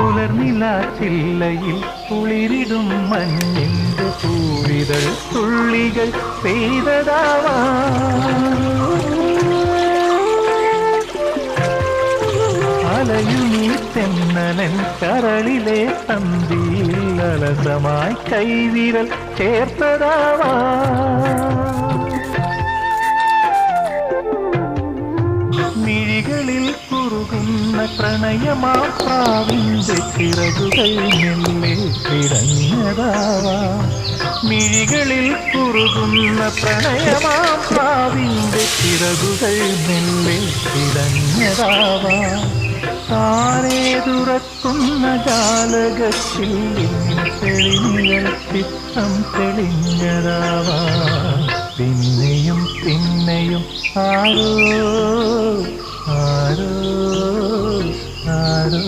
புலர் நிலா சில்லையில் குளிரிடும் மண்ணின்று பூவிதழ் துள்ளிகள் செய்ததாவா அலையுமி தென்னலன் கரளிலே தந்தியில் அலசமாய் கைவிரல் சேர்த்ததாவா? മിഴികളിൽ കുറുകുന്ന പ്രണയമാവിന്റെ ചിറകുകൾ മെല്ലെ പിടഞ്ഞതാവാ. മിഴികളിൽ കുറുകുന്ന പ്രണയമാവിന്റെ ചിറകുകൾ മെല്ലെ പിടഞ്ഞതാവാ. താരേ തുറക്കുന്ന ജാലകത്തിൽ തെളിഞ്ഞൽ ചിത്തം തെളിഞ്ഞതാവാ. പിന്നെയും പിന്നെയും ആരോ ആരോ ആരോ